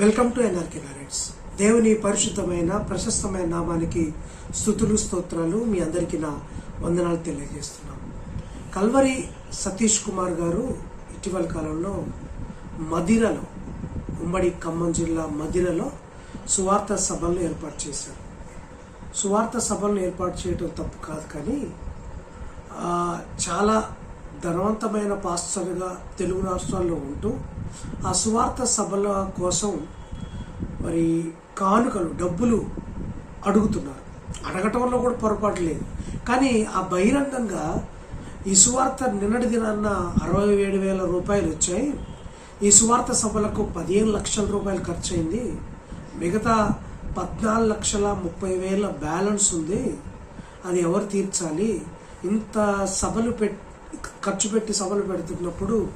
Welcome to NRK నారెట్స్ దేవుని పరిశుద్ధమైన ప్రశస్తమైన నామానికి స్థుతులు స్తోత్రాలు మీ అందరికీ నా వందనాలు తెలియజేస్తున్నాం. కల్వరి సతీష్ కుమార్ గారు ఇటీవల కాలంలో మదిరలో ఉమ్మడి ఖమ్మం జిల్లా మదిరలో సువార్త సభలను ఏర్పాటు చేశారు. సువార్త సభలను ఏర్పాటు చేయడం తప్పు కాదు కానీ చాలా ధనవంతమైన పాస్టర్గా తెలుగు రాష్ట్రాల్లో ఉంటూ ఆ సువార్త సభల కోసం మరి కానుకలు డబ్బులు అడుగుతున్నారు. అడగటంలో కూడా పొరపాటు లేదు. కానీ ఆ బహిరంగంగా ఈ సువార్త నిన్నటి దినాన్న అరవై ఏడు వేల రూపాయలు వచ్చాయి. ఈ సువార్త సభలకు పదిహేను లక్షల రూపాయలు ఖర్చు అయింది మిగతా పద్నాలుగు లక్షల ముప్పై వేల బ్యాలెన్స్ ఉంది. అది ఎవరు తీర్చాలి? ఇంత సభలు పెట్ ఖర్చు పెట్టి సభలు పెడుతున్నప్పుడు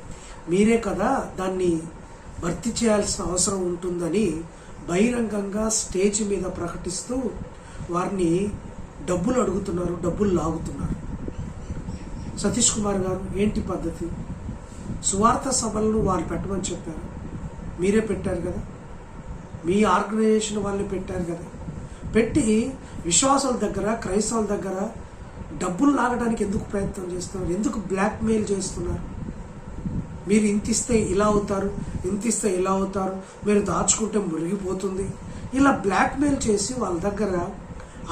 మీరే కదా దాన్ని భర్తీ చేయాల్సిన అవసరం ఉంటుందని బహిరంగంగా స్టేజ్ మీద ప్రకటిస్తూ వారిని డబ్బులు అడుగుతున్నారు డబ్బులు లాగుతున్నారు. సతీష్ కుమార్ గారు ఏంటి పద్ధతి? సువార్త సభలను వారు పెట్టమని చెప్పారు. మీరే పెట్టారు కదా? మీ ఆర్గనైజేషన్ వాళ్ళు పెట్టారు కదా? పెట్టి విశ్వాసాల దగ్గర క్రైస్తవుల దగ్గర డబ్బులు లాగడానికి ఎందుకు ప్రయత్నం చేస్తున్నారు? ఎందుకు బ్లాక్మెయిల్ చేస్తున్నారు? మీరు ఇంత ఇస్తే ఇలా అవుతారు ఇంత ఇస్తే ఇలా అవుతారు మీరు దాచుకుంటే మురిగిపోతుంది. ఇలా బ్లాక్మెయిల్ చేసి వాళ్ళ దగ్గర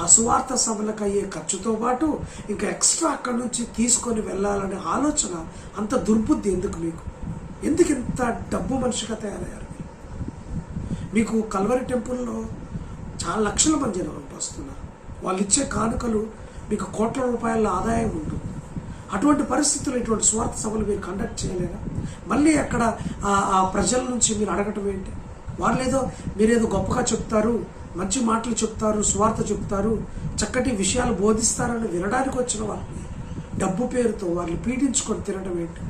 అసువార్త సభలకు అయ్యే ఖర్చుతో పాటు ఇంకా ఎక్స్ట్రా అక్కడి నుంచి తీసుకొని వెళ్ళాలనే ఆలోచన అంత దుర్బుద్ధి ఎందుకు మీకు? ఎందుకు ఇంత డబ్బు మనిషిగా తయారయ్యారు మీరు? మీకు కల్వరి టెంపుల్లో చాలా లక్షల మంది జనం వస్తున్నారు. వాళ్ళు ఇచ్చే కానుకలు మీకు కోట్ల రూపాయల ఆదాయం ఉంటుంది. అటువంటి పరిస్థితుల్లో ఇటువంటి స్వార్థ సభలు మీరు కండక్ట్ చేయలేరా? మళ్ళీ అక్కడ ఆ- ప్రజల నుంచి మీరు అడగటం ఏంటి? వాళ్ళు ఏదో మీరేదో గొప్పగా చెప్తారు మంచి మాటలు చెప్తారు స్వార్థ చెప్తారు చక్కటి విషయాలు బోధిస్తారని వినడానికి వచ్చిన వాళ్ళని డబ్బు పేరుతో వాళ్ళు పీడించుకొని తినడం ఏంటి?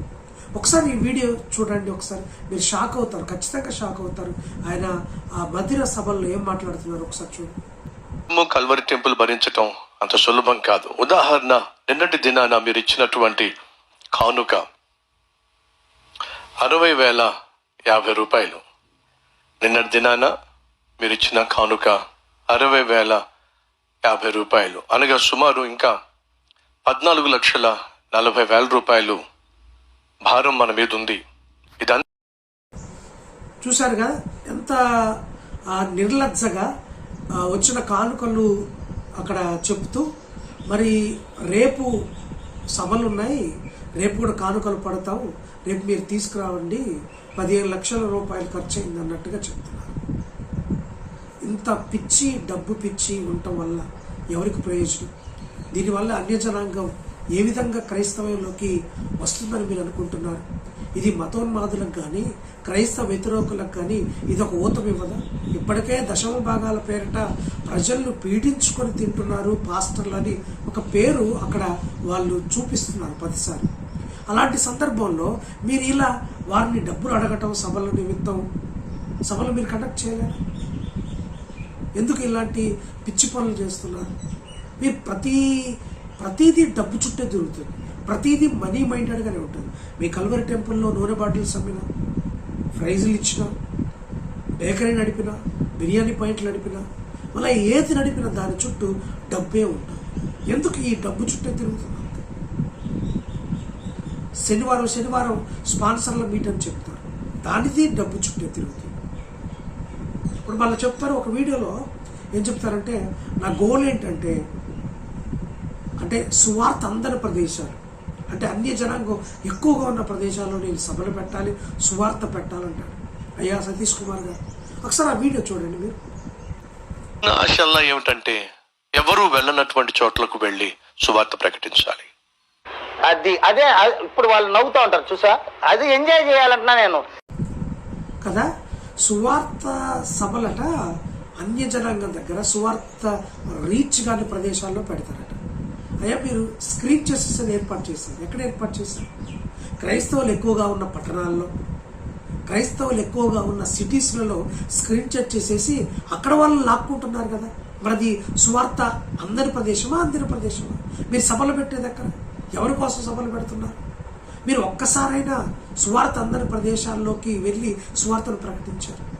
ఒకసారి ఈ వీడియో చూడండి ఒకసారి. మీరు షాక్ అవుతారు ఖచ్చితంగా షాక్ అవుతారు. ఆయన ఆ మధిర సభల్లో ఏం మాట్లాడుతున్నారు ఒకసారి చూడండి. కల్వరి టెంపుల్ భరించటం అంత సులభం కాదు. ఉదాహరణ నిన్నటి దినాన మీరు ఇచ్చినటువంటి కానుక అరవై వేల యాభై రూపాయలు. నిన్నటి దినాన మీరు ఇచ్చిన కానుక అరవై వేల యాభై రూపాయలు. అనగా సుమారు ఇంకా పద్నాలుగు లక్షల నలభై వేల రూపాయలు భారం మన మీద ఉంది. ఇదంతా చూశారుగా ఎంత నిర్లజ్జగా వచ్చిన కానుకలు అక్కడ చెప్తూ మరి రేపు సభలు ఉన్నాయి రేపు కూడా కానుకలు పడతాం రేపు మీరు తీసుకురావండి పదిహేను లక్షల రూపాయలు ఖర్చు అయింది అన్నట్టుగా చెప్తున్నారు ఇంత పిచ్చి డబ్బు పిచ్చి ఉండటం వల్ల ఎవరికి ప్రయోజనం? దీనివల్ల అన్య జనాంగం ఏ విధంగా క్రైస్తవంలోకి వస్తుందని మీరు అనుకుంటున్నారు? ఇది మతోన్మాదులకు కానీ క్రైస్తవ వ్యతిరేకులకు కానీ ఇది ఒక ఊతం ఇప్పటికే దశమ భాగాల పేరిట ప్రజలను పీడించుకొని తింటున్నారు పాస్టర్లు అని ఒక పేరు అక్కడ వాళ్ళు చూపిస్తున్నారు ప్రతిసారి అలాంటి సందర్భంలో మీరు ఇలా వారిని డబ్బులు అడగటం సభల నిమిత్తం సభలు మీరు కండక్ట్ చేయలేరు? ఎందుకు ఇలాంటి పిచ్చి పనులు చేస్తున్నారు? మీరు ప్రతి ప్రతిదీ డబ్బు చుట్టే తిరుగుతుంది. ప్రతిదీ మనీ మైండెడ్గానే ఉంటుంది. మీ కల్వరి టెంపుల్లో నూనె బాటిల్స్ అమ్మిన ప్రైజులు ఇచ్చిన బేకరీ నడిపిన బిర్యానీ పాయింట్లు నడిపిన మళ్ళీ ఏది నడిపిన దాని చుట్టూ డబ్బే ఉంటుంది. ఎందుకు ఈ డబ్బు చుట్టే తిరుగుతుంది శనివారం శనివారం స్పాన్సర్ల మీట్ అని చెప్తారు. దానిది డబ్బు చుట్టే తిరుగుతుంది. ఇప్పుడు మళ్ళీ చెప్తారు ఒక వీడియోలో ఏం చెప్తారంటే నా గోల్ ఏంటంటే అంటే సువార్త అందరి ప్రదేశాలు. అంటే అన్య జనాంగం ఎక్కువగా ఉన్న ప్రదేశాల్లో నేను సభలు పెట్టాలి సువార్త పెట్టాలంటాడు. అయ్యా సతీష్ కుమార్ గారు ఒకసారి ఆ వీడియో చూడండి మీరు. ఆశల్లా ఏమిటంటే ఎవరూ వెళ్ళనటువంటి చోట్లకు వెళ్ళి సువార్త ప్రకటించాలి. అది అదే ఇప్పుడు వాళ్ళు నవ్వుతూ ఉంటారు చూసా? అది ఎంజాయ్ చేయాలంటున్నా నేను. కదా? సువార్త సభలట అన్య జనాంగం దగ్గర సువార్త రీచ్ కాని ప్రదేశాల్లో పెడతారట. అయ్యా మీరు స్క్రీన్ అని ఏర్పాటు చేశారు. ఎక్కడ ఏర్పాటు చేశారు? క్రైస్తవులు ఎక్కువగా ఉన్న పట్టణాల్లో క్రైస్తవులు ఎక్కువగా ఉన్న సిటీస్లలో స్క్రీన్ చెక్ చేసేసి అక్కడ వాళ్ళు లాక్కుంటున్నారు కదా. మనది సువార్త అందరి ప్రదేశమా అందరి ప్రదేశమా? మీరు సభలు పెట్టేది అక్కడ ఎవరి కోసం సభలు పెడుతున్నారు? మీరు ఒక్కసారైనా సువార్త అందరి ప్రదేశాల్లోకి వెళ్ళి సువార్తను ప్రకటించారు.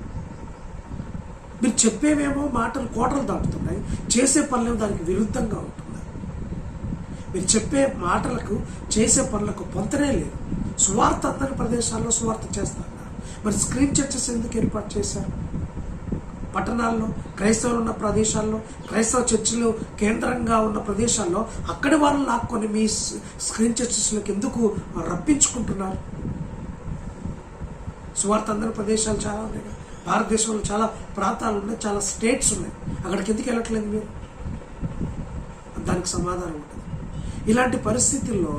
మీరు చెప్పేవేమో మాటలు కోటలు దాటుతున్నాయి. చేసే పనులేమో దానికి విరుద్ధంగా ఉంటుంది మీరు చెప్పే మాటలకు చేసే పనులకు పొంతనే లేదు. సువార్త అందరి ప్రదేశాల్లో సువార్త చేస్తున్నారు మరి స్క్రీన్ చర్చెస్ ఎందుకు ఏర్పాటు చేశారు? పట్టణాల్లో క్రైస్తవులు ఉన్న ప్రదేశాల్లో క్రైస్తవ చర్చిలు కేంద్రంగా ఉన్న ప్రదేశాల్లో అక్కడి వాళ్ళని లాక్కొని మీ స్- స్క్రీన్ చర్చెస్లోకి ఎందుకు రప్పించుకుంటున్నారు? సువార్త అందరి ప్రదేశాలు చాలా ఉన్నాయి భారతదేశంలో చాలా ప్రాంతాలు ఉన్నాయి చాలా స్టేట్స్ ఉన్నాయి. అక్కడికి ఎందుకు వెళ్ళట్లేదు మీరు? దానికి సమాధానం ఉంటుంది ఇలాంటి పరిస్థితుల్లో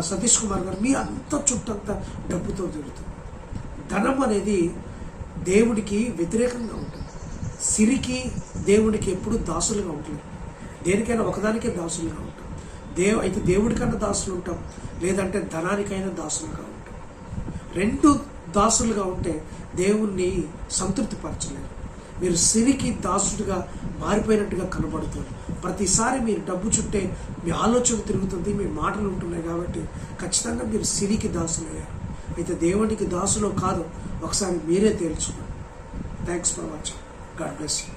సతీష్ కుమార్ గారు మీ అంత చుట్టంతా డబ్బుతో తిరుగుతుంది ధనం అనేది దేవుడికి వ్యతిరేకంగా ఉంటుంది. సిరికి దేవుడికి ఎప్పుడు దాసులుగా ఉంటుంది దేనికైనా ఒకదానికే దాసులుగా ఉంటాం. దేవు అయితే దేవుడికైనా దాసులు ఉంటాం లేదంటే ధనానికైనా దాసులుగా ఉంటాం. రెండు దాసులుగా ఉంటే దేవుణ్ణి సంతృప్తిపరచలేరు. మీరు సిరికి దాసుడిగా మారిపోయినట్టుగా కనబడుతుంది. ప్రతిసారి మీరు డబ్బు చుట్టే మీ ఆలోచన తిరుగుతుంది మీ మాటలు ఉంటున్నాయి కాబట్టి ఖచ్చితంగా మీరు సిరికి దాసులయ్యారు. అయితే దేవునికి దాసులో కాదు ఒకసారి మీరే తేల్చుకోండి. Thanks for watching god bless you